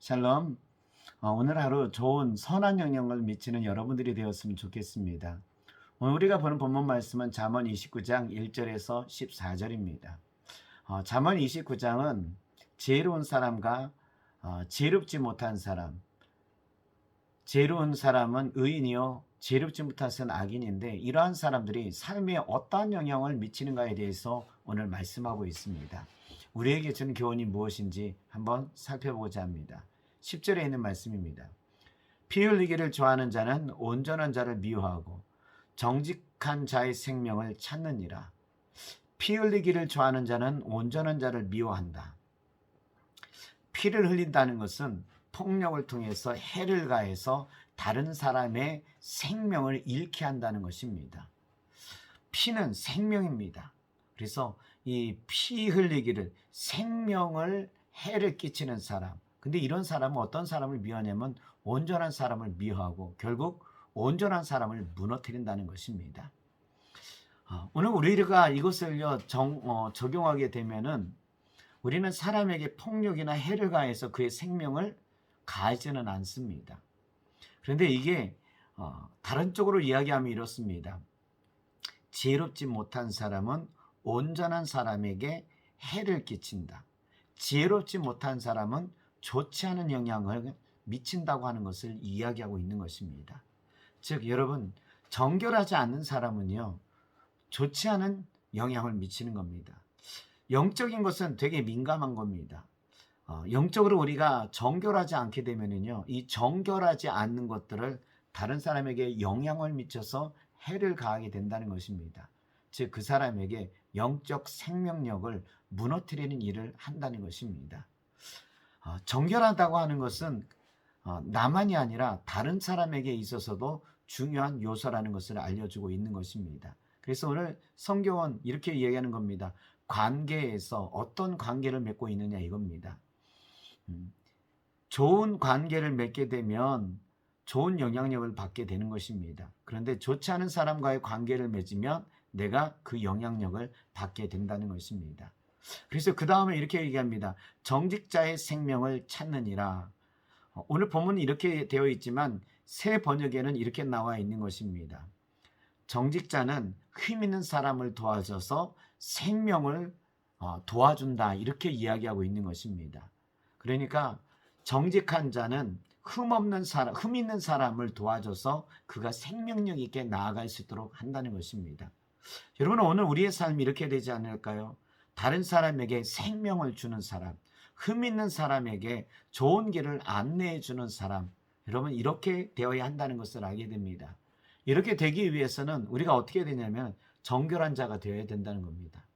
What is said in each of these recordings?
샬롬. 어, 오늘 하루 좋은 선한 영향을 미치는 여러분들이 되었으면 좋겠습니다. 오늘 우리가 보는 본문 말씀은 잠언 29장 1절에서 14절입니다. 어, 잠언 29장은 지혜로운 사람과 어, 지혜롭지 못한 사람, 지혜로운 사람은 의인이요 지혜롭지 못한 사람은 악인인데 이러한 사람들이 삶에 어떠한 영향을 미치는가에 대해서 오늘 말씀하고 있습니다. 우리에게 주는 교훈이 무엇인지 한번 살펴보고자 합니다. 10절에 있는 말씀입니다. 피 흘리기를 좋아하는 자는 온전한 자를 미워하고 정직한 자의 생명을 찾느니라. 피 흘리기를 좋아하는 자는 온전한 자를 미워한다. 피를 흘린다는 것은 폭력을 통해서 해를 가해서 다른 사람의 생명을 잃게 한다는 것입니다. 피는 생명입니다. 그래서 이 피 흘리기를 생명을 해를 끼치는 사람. 근데 이런 사람은 어떤 사람을 미워하냐면 온전한 사람을 미워하고 결국 온전한 사람을 무너뜨린다는 것입니다. 어, 오늘 우리가 이것을 정, 어, 적용하게 되면은 우리는 사람에게 폭력이나 해를 가해서 그의 생명을 가하지는 않습니다. 그런데 이게 어, 다른 쪽으로 이야기하면 이렇습니다. 지혜롭지 못한 사람은 온전한 사람에게 해를 끼친다. 지혜롭지 못한 사람은 좋지 않은 영향을 미친다고 하는 것을 이야기하고 있는 것입니다. 즉, 여러분, 정결하지 않는 사람은요, 좋지 않은 영향을 미치는 겁니다. 영적인 것은 되게 민감한 겁니다. 어, 영적으로 우리가 정결하지 않게 되면은요, 이 정결하지 않는 것들을 다른 사람에게 영향을 미쳐서 해를 가하게 된다는 것입니다. 즉, 그 사람에게 영적 생명력을 무너뜨리는 일을 한다는 것입니다. 어, 정결하다고 하는 것은 어, 나만이 아니라 다른 사람에게 있어서도 중요한 요소라는 것을 알려주고 있는 것입니다. 그래서 오늘 성경은 이렇게 얘기하는 겁니다. 관계에서 어떤 관계를 맺고 있느냐 이겁니다. 음, 좋은 관계를 맺게 되면 좋은 영향력을 받게 되는 것입니다. 그런데 좋지 않은 사람과의 관계를 맺으면 내가 그 영향력을 받게 된다는 것입니다. 그래서 그 다음에 이렇게 얘기합니다. 정직자의 생명을 찾느니라. 어, 오늘 본문은 이렇게 되어 있지만 새 번역에는 이렇게 나와 있는 것입니다. 정직자는 힘 있는 사람을 도와줘서 생명을 어, 도와준다. 이렇게 이야기하고 있는 것입니다. 그러니까 정직한 자는 흠 없는 사람, 흠 있는 사람을 도와줘서 그가 생명력 있게 나아갈 수 있도록 한다는 것입니다. 여러분 오늘 우리의 삶이 이렇게 되지 않을까요? 다른 사람에게 생명을 주는 사람, 흠 있는 사람에게 좋은 길을 안내해 주는 사람, 여러분 이렇게 되어야 한다는 것을 알게 됩니다. 이렇게 되기 위해서는 우리가 어떻게 되냐면 정결한 자가 되어야 된다는 겁니다.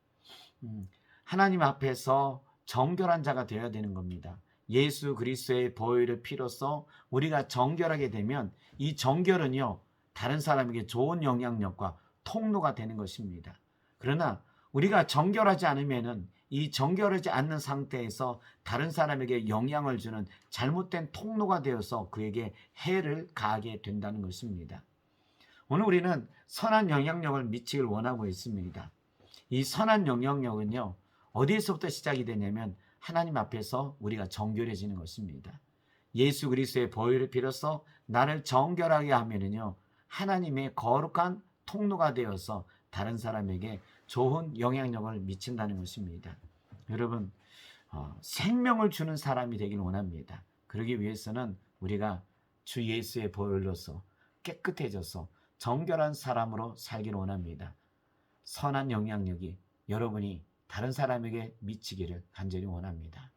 음, 하나님 앞에서 정결한 자가 되어야 되는 겁니다. 예수 그리스도의 보혈의 피로써 우리가 정결하게 되면 이 정결은요 다른 사람에게 좋은 영향력과 통로가 되는 것입니다. 그러나 우리가 정결하지 않으면은 이 정결하지 않는 상태에서 다른 사람에게 영향을 주는 잘못된 통로가 되어서 그에게 해를 가하게 된다는 것입니다. 오늘 우리는 선한 영향력을 미치길 원하고 있습니다. 이 선한 영향력은요, 어디에서부터 시작이 되냐면 하나님 앞에서 우리가 정결해지는 것입니다. 예수 그리스도의 보혈을 빌어서 나를 정결하게 하면은요, 하나님의 거룩한 통로가 되어서 다른 사람에게 좋은 영향력을 미친다는 것입니다. 여러분, 어, 생명을 주는 사람이 되길 원합니다. 그러기 위해서는 우리가 주 예수의 보혈로서 깨끗해져서 정결한 사람으로 살기를 원합니다. 선한 영향력이 여러분이 다른 사람에게 미치기를 간절히 원합니다.